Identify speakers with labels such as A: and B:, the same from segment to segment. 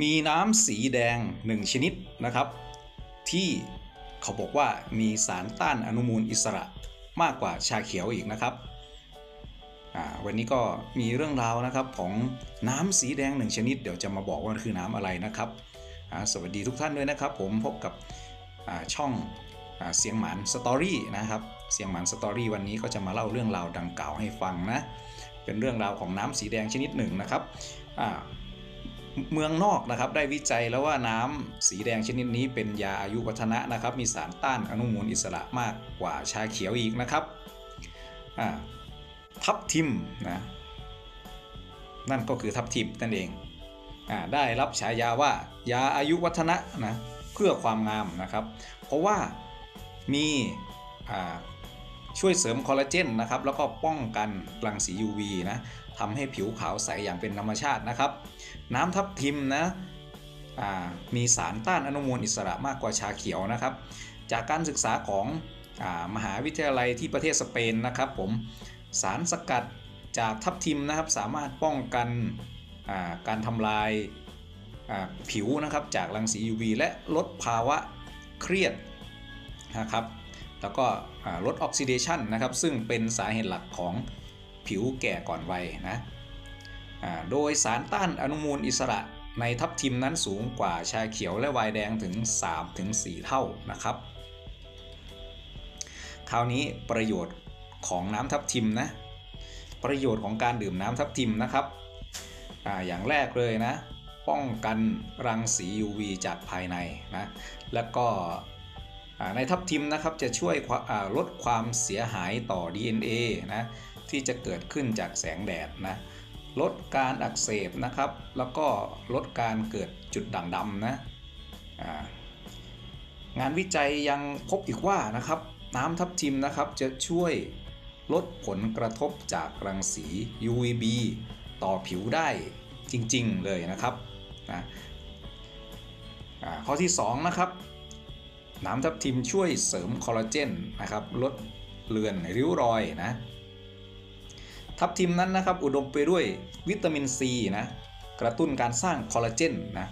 A: มีน้ำสีแดงหนึ่งชนิดนะครับ ที่เขาบอกว่ามีสารต้านอนุมูลอิสระมากกว่าชาเขียวอีกนะครับ วันนี้ก็มีเรื่องราวนะครับของน้ำสีแดงหนึ่งชนิด เดี๋ยวจะมาบอกว่าคือน้ำอะไรนะครับ สวัสดีทุกท่านด้วยนะครับ ผมพบกับช่องเสียงหมานสตอรี่นะครับเสียงหมานสตอรี่วันนี้ก็จะมาเล่าเรื่องราวดังกล่าวให้ฟังนะ เป็นเรื่องราวของน้ำสีแดงชนิดหนึ่งนะครับอ่า เมืองนอกนะครับได้วิจัยแล้วว่าน้ำสีแดงชนิดนี้เป็นยาอายุวัฒนะนะครับ มีสารต้านอนุมูลอิสระมากกว่าชาเขียวอีกนะครับทับทิมนะนั่นก็คือทับทิมนั่นเองอได้รับฉายาว่ายาอายุวัฒนะนะเพื่อความงามนะครับ เพราะว่ามีช่วยเสริมคอลลาเจนนะครับแล้วก็ป้องกันรังสี UV นะทำให้ผิวขาวใสอย่างเป็นธรรมชาตินะครับ น้ำทับทิมนะมีสารต้านอนุมูลอิสระมากกว่าชาเขียวนะครับ จากการศึกษาของอมหาวิทยาลัยที่ประเทศสเปนนะครับ ผมสารสกัดจากทับทิมนะครับสามารถป้องกันาการทำลายาผิวนะครับจากรังสี UV และลดภาวะเครียดนะครับ แล้วก็ลดออกซิเดชันนะครับ ซึ่งเป็นสาเหตุหลักของผิวแก่ก่อนวัยนะ โดยสารต้านอนุมูลอิสระในทับทิมนั้นสูงกว่าชาเขียวและวน์แดงถึง 3-4 เท่านะครับ คราวนี้ประโยชน์ของน้ำทับทิมนะ ประโยชน์ของการดื่มน้ำทับทิมนะครับออย่างแรกเลยนะ ป้องกันรังสี UV จากภายในนะ แล้วก็ในทับทิมนะครับจะช่วยวลดความเสียหายต่อ DNA นะที่จะเกิดขึ้นจากแสงแดดนะ ลดการอักเสบนะครับ แล้วก็ลดการเกิดจุดด่างดำนะงานวิจัยยังพบอีกว่านะครับ น้ำทับทิมนะครับจะช่วยลดผลกระทบจากรังสี UVB ต่อผิวได้จริงๆเลยนะครับนะข้อที่ 2 นะครับ น้ำทับทิมช่วยเสริมคอลลาเจนนะครับ ลดเลือนริ้วรอยนะ ทับทิมนั้นนะครับ อุดมไปด้วยวิตามินซีนะกระตุ้นการสร้างคอลลาเจนนะ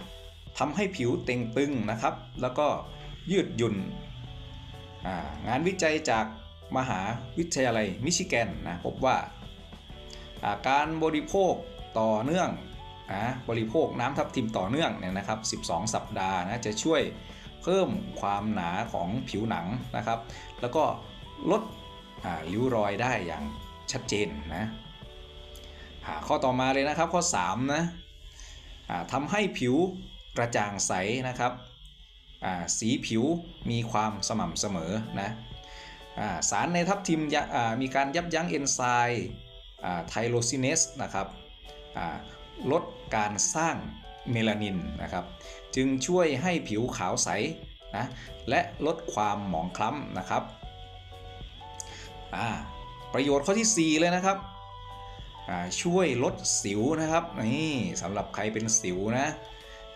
A: ทำให้ผิวเต่งตึงนะครับ แล้วก็ยืดหยุ่น งานวิจัยจากมหาวิทยาลัยมิชิแกนนะพบว่าการบริโภคต่อเนื่องนะบริโภคน้ำทับทิมต่อเนื่องเนี่ยนะครับ 12 สัปดาห์นะจะช่วยเพิ่มความหนาของผิวหนังนะครับ แล้วก็ลดริ้วรอยได้อย่าง ชัดเจนนะข้อต่อมาเลยนะครับข้อ3นะทำให้ผิวกระจ่างใสนะครับสีผิวมีความสม่ำเสมอนะอ่าสารในทับทิมมีการยับยั้งเอนไซม์ไทโรซินเนสนะครับลดการสร้างเมลานินนะครับ จึงช่วยให้ผิวขาวใสนะและลดความหมองคล้ำนะครับ ประโยชน์ข้อที่ 4 เลยนะครับ ช่วยลดสิวนะครับนี่สำหรับใครเป็นสิวนะ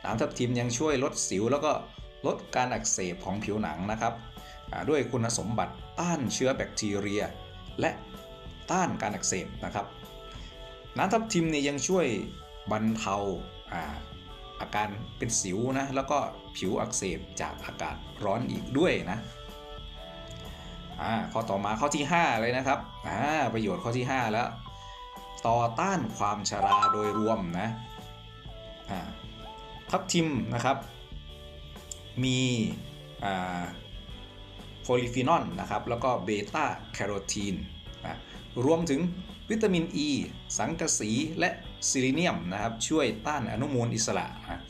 A: น้ำทับทิมยังช่วยลดสิวแล้วก็ลดการอักเสบของผิวหนังนะครับด้วยคุณสมบัติต้านเชื้อแบคทีเรีย และต้านการอักเสบนะครับ น้ำทับทิมเนี่ยยังช่วยบรรเทาอาอาการเป็นสิวนะแล้วก็ผิวอักเสบจากอากาศร้อนอีกด้วยนะ อ่าข้อต่อมาข้อที่ 5 เลยนะครับอ่าประโยชน์ข้อที่ 5 แล้ว ต่อต้านความชราโดยรวมนะอ่าทับทิมนะครับ มีอ่าโพลิฟีนอลนะครับ แล้วก็เบต้าแคโรทีนนะรวมถึงวิตามินอ e, ีสังกะสีและซิลิเนียมนะครับ ช่วยต้านอนุมูลอิสระนะ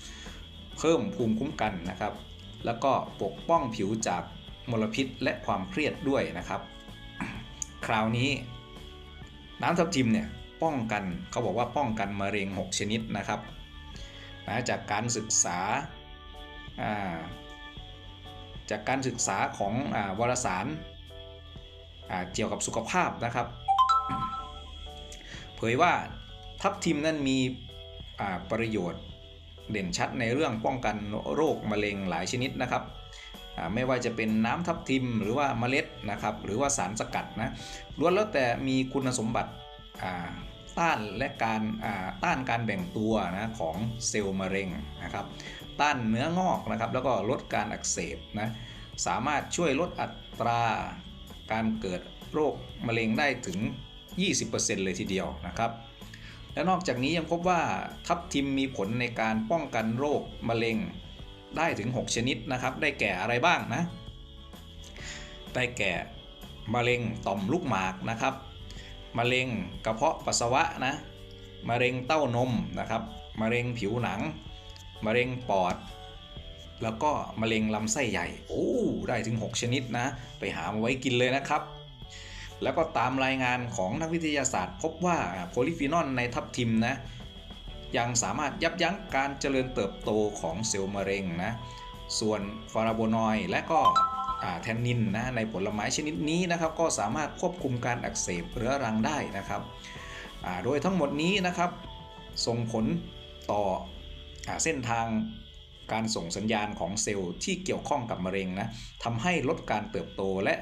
A: เพิ่มภูมิคุ้มกันนะครับ แล้วก็ปกป้องผิวจาก มลพิษและความเครียดด้วยนะครับ คราวนี้น้ำทับทิมเนี่ยป้องกันเขาบอกว่าป้องกันมะเร็ง 6 ชนิดนะครับนะจากการศึกษาาจากการศึกษาของอวารสารเกี่ยวกับสุขภาพนะครับ เผยว่าทับทิมนั้นมีประโยชน์เด่นชัดในเรื่องป้องกันโรคมะเร็งหลายชนิดนะครับ ไม่ว่าจะเป็นน้ำทับทิมหรือว่าเมล็ดนะครับหรือว่าสารสกัดนะล้วนแล้วแต่มีคุณสมบัติต้านและการต้านการแบ่งตัวนะของเซลล์มะเร็งนะครับต้านเนื้องอกนะครับแล้วก็ลดการอักเสบนะสามารถช่วยลดอัตราการเกิดโรคมะเร็งได้ถึง 20%เลยทีเดียวนะครับ และนอกจากนี้ยังพบว่าทับทิมมีผลในการป้องกันโรคมะเร็ง ได้ถึง 6 ชนิดนะครับ ได้แก่อะไรบ้างนะ ได้แก่มะเร็งต่อมลูกหมากนะครับมะเร็งกระเพาะปัสสาวะนะมะเร็งเต้านมนะครับมะเร็งผิวหนังมะเร็งปอด แล้วก็มะเร็งลำไส้ใหญ่โอ้ได้ถึง 6 ชนิดนะ ไปหามาไว้กินเลยนะครับ แล้วก็ตามรายงานของนักวิทยาศาสตร์ พบว่าโพลิฟีนอลในทับทิมนะ ยังสามารถยับยั้งการเจริญเติบโตของเซลล์มะเร็งนะ ส่วนฟาราโบนอยและก็แทนนินนะในผลไม้ชนิดนี้นะครับ ก็สามารถควบคุมการอักเสบเรื้อรังได้นะครับโดยทั้งหมดนี้นะครับ ส่งผลต่ออเส้นทางการส่งสัญญาณของเซลล์ที่เกี่ยวข้องกับมะเร็งนะทำให้ลดการเติบโตและ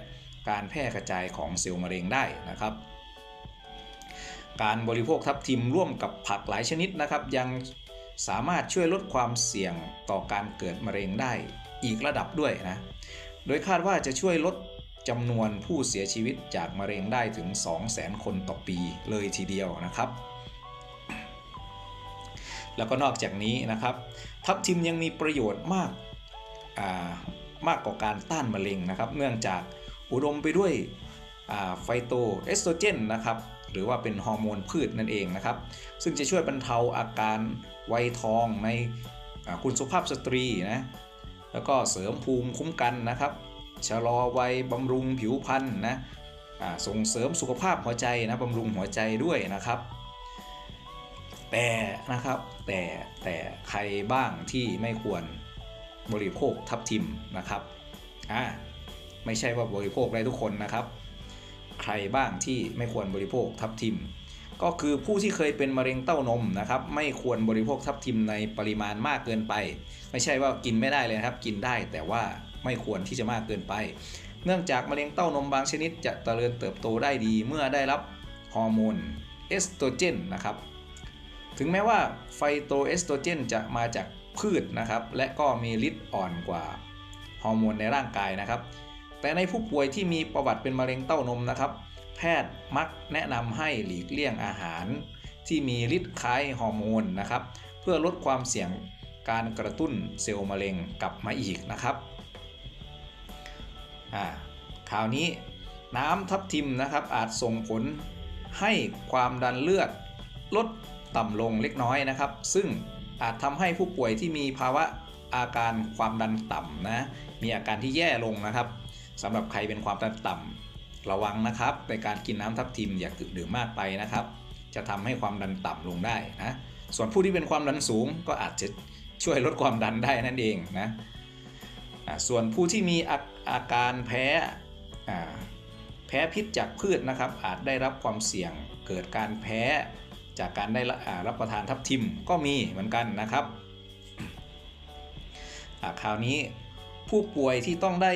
A: การแพร่กระจายของเซลล์มะเร็งได้นะครับ การบริโภคทับทิมร่วมกับผักหลายชนิดนะครับ ยังสามารถช่วยลดความเสี่ยงต่อการเกิดมะเร็งได้อีกระดับด้วยนะ โดยคาดว่าจะช่วยลดจำนวนผู้เสียชีวิตจากมะเร็งได้ถึง 200,000 คนต่อปีเลยทีเดียวนะครับ แล้วก็นอกจากนี้นะครับ ทับทิมยังมีประโยชน์มากมากกว่าการต้านมะเร็งนะครับ เนื่องจากอุดมไปด้วยไฟโตเอสโตรเจนนะครับ หรือว่าเป็นฮอร์โมนพืชนั่นเองนะครับ ซึ่งจะช่วยบรรเทาอาการวัยทองในคุณสุภาพสตรีนะ แล้วก็เสริมภูมิคุ้มกันนะครับ ชะลอวัยบำรุงผิวพรรณนะส่งเสริมสุขภาพหัวใจนะบำรุงหัวใจด้วยนะครับ แต่นะครับแต่แต่ใครบ้างที่ไม่ควรบริโภคทับทิมนะครับอ่าไม่ใช่ว่าบริโภคได้ทุกคนนะครับ ใครบ้างที่ไม่ควรบริโภคทับทิม ก็คือผู้ที่เคยเป็นมะเร็งเต้านมนะครับไม่ควรบริโภคทับทิมในปริมาณมากเกินไป ไม่ใช่ว่ากินไม่ได้เลยนะครับ กินได้แต่ว่าไม่ควรที่จะมากเกินไป เนื่องจากมะเร็งเต้านมบางชนิดจะเจริญเติบโตได้ดีเมื่อได้รับฮอร์โมนเอสโตรเจนนะครับถึงแม้ว่าไฟโตเอสโตรเจนจะมาจากพืชนะครับ และก็มีฤทธิ์อ่อนกว่าฮอร์โมนในร่างกายนะครับ แต่ในผู้ป่วยที่มีประวัติเป็นมะเร็งเต้านมนะครับ แพทย์มักแนะนำให้หลีกเลี่ยงอาหาร ที่มีฤทธิ์คล้ายฮอร์โมนนะครับ เพื่อลดความเสี่ยงการกระตุ้นเซลล์มะเร็งกลับมาอีกนะครับอ่าคราวนี้น้ำทับทิมนะครับอาจส่งผลให้ความดันเลือดลดต่ำลงเล็กน้อยนะครับ ซึ่งอาจทำให้ผู้ป่วยที่มีภาวะอาการความดันต่ำนะมีอาการที่แย่ลงนะครับ สำหรับใครเป็นความดันต่ำระวังนะครับในการกินน้ำทับทิมอย่าดื่มมากไปนะครับ จะทำให้ความดันต่ำลงได้นะส่วนผู้ที่เป็นความดันสูงก็อาจจะช่วยลดความดันได้นั่นเองนะส่วนผู้ที่มีอาอาการแพ้แพ้พิษจากพืชนะครับ อาจได้รับความเสี่ยงเกิดการแพ้จากการได้รับประทานทับทิมก็มีเหมือนกันนะครับคราวนี้ผู้ป่วยที่ต้องได้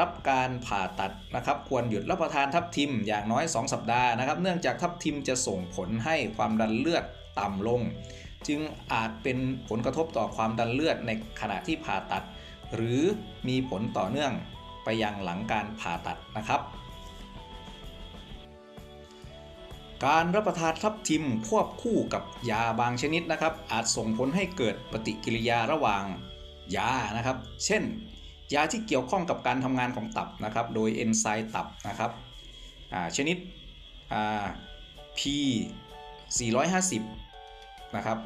A: รับการผ่าตัดนะครับควรหยุดรับประทานทับทิมอย่างน้อย 2 สัปดาห์นะครับ เนื่องจากทับทิมจะส่งผลให้ความดันเลือดต่ำลง จึงอาจเป็นผลกระทบต่อความดันเลือดในขณะที่ผ่าตัด หรือมีผลต่อเนื่องไปยังหลังการผ่าตัดนะครับ การรับประทานทับทิมควบคู่กับยาบางชนิดนะครับ อาจส่งผลให้เกิดปฏิกิริยาระหว่างยานะครับ เช่น ยาที่เกี่ยวข้องกับการทำงานของตับนะครับ โดยเอนไซม์ตับนะครับชนิด P 450 นะครับ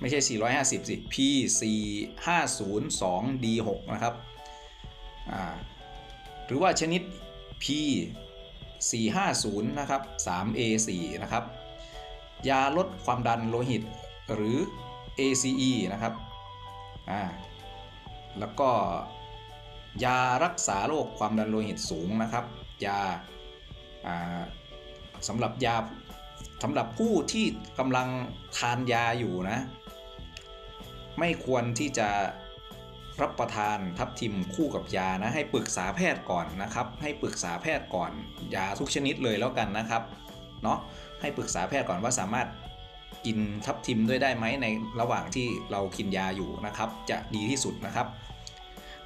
A: ไม่ใช่ 450 สิ P 4502 D 6นะครับ หรือว่าชนิด P 450 นะครับ 3A 4นะครับ ยาลดความดันโลหิตหรือ ACE นะครับ แล้วก็ ยารักษาโรคความดันโลหิตสูงนะครับ ยาสำหรับยาสำหรับผู้ที่กำลังทานยาอยู่นะ ไม่ควรที่จะรับประทานทับทิมคู่กับยานะ ให้ปรึกษาแพทย์ก่อนนะครับ ให้ปรึกษาแพทย์ก่อน ยาทุกชนิดเลยแล้วกันนะครับเนาะให้ปรึกษาแพทย์ก่อนว่าสามารถกินทับทิมด้วยได้ไหมในระหว่างที่เรากินยาอยู่นะครับ จะดีที่สุดนะครับ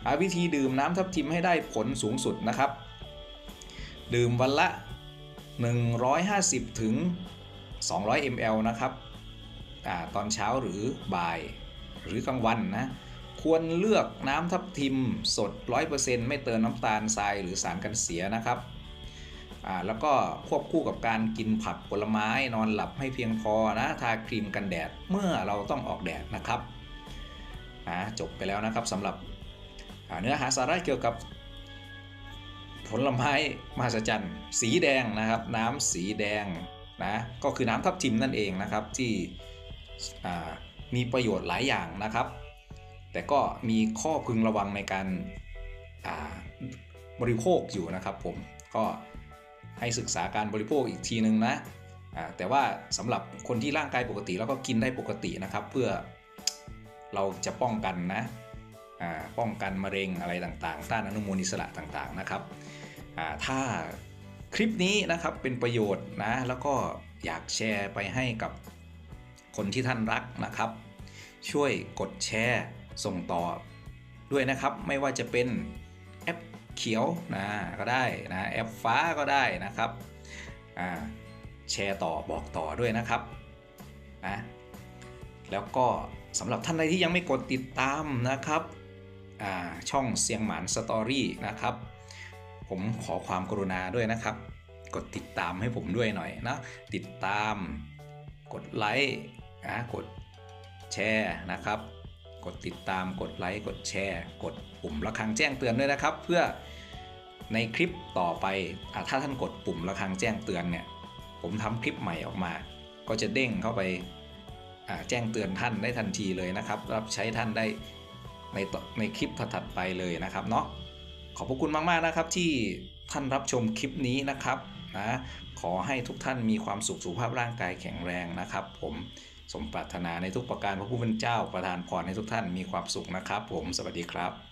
A: หาวิธีดื่มน้ำทับทิมให้ได้ผลสูงสุดนะครับ ดื่มวันละ 150 ถึง 200 ml นะครับอตอนเช้าหรือบ่ายหรือกลางวันนะ ควรเลือกน้ำทับทิมสด 100%ไม่เติมน้ำตาลทรายหรือสารกันเสียนะครับแล้วก็ควบคู่กับการกินผักผลไม้นอนหลับให้เพียงพอนะทาครีมกันแดดเมื่อเราต้องออกแดดนะครับจบไปแล้วนะครับสำหรับ เนื้อหาสาระเกี่ยวกับผลไม้มหัศจรรย์ สีแดงนะครับ น้ำสีแดงนะก็คือน้ำทับทิมนั่นเองนะครับที่มีประโยชน์หลายอย่างนะครับ แต่ก็มีข้อพึงระวังในการาบริโภคอยู่นะครับผมก็ให้ศึกษาการบริโภคอีกทีนึงนะแต่ว่าสำหรับคนที่ร่างกายปกติแล้วก็กินได้ปกตินะครับ เพื่อเราจะป้องกันนะ ป้องกันมะเร็งอะไรต่างๆ ต้านอนุมูลอิสระต่างๆนะครับถ้าคลิปนี้นะครับเป็นประโยชน์นะแล้วก็อยากแชร์ไปให้กับคนที่ท่านรักนะครับ ช่วยกดแชร์ส่งต่อด้วยนะครับไม่ว่าจะเป็นแอปเขียวนะก็ได้นะแอปฟ้าก็ได้นะครับแชร์ต่อบอกต่อด้วยนะครับนะแล้วก็สำหรับท่านใดที่ยังไม่กดติดตามนะครับ ช่องเสียงหมานสตอรี่นะครับ ผมขอความกรุณาด้วยนะครับ กดติดตามให้ผมด้วยหน่อยนะ ติดตาม กดไลค์นะกดแชร์นะครับ กดติดตามกดไลค์กดแชร์ กดปุ่มระฆังแจ้งเตือนด้วยนะครับ เพื่อในคลิปต่อไปอถ้าท่านกดปุ่มระฆังแจ้งเตือนเนี่ย ผมทำคลิปใหม่ออกมา ก็จะเด้งเข้าไปแจ้งเตือนท่านได้ทันทีเลยนะครับ รับใช้ท่านได้ ในในคลิปถัดไปเลยนะครับเนาะขอบพระคุณมากๆนะครับที่ท่านรับชมคลิปนี้นะครับนะขอให้ทุกท่านมีความสุขสุขภาพร่างกายแข็งแรงนะครับ ผมสมปรารถนาในทุกประการพระผู้เป็นเจ้าประทานพรให้ทุกท่านมีความสุขนะครับ ผมสวัสดีครับ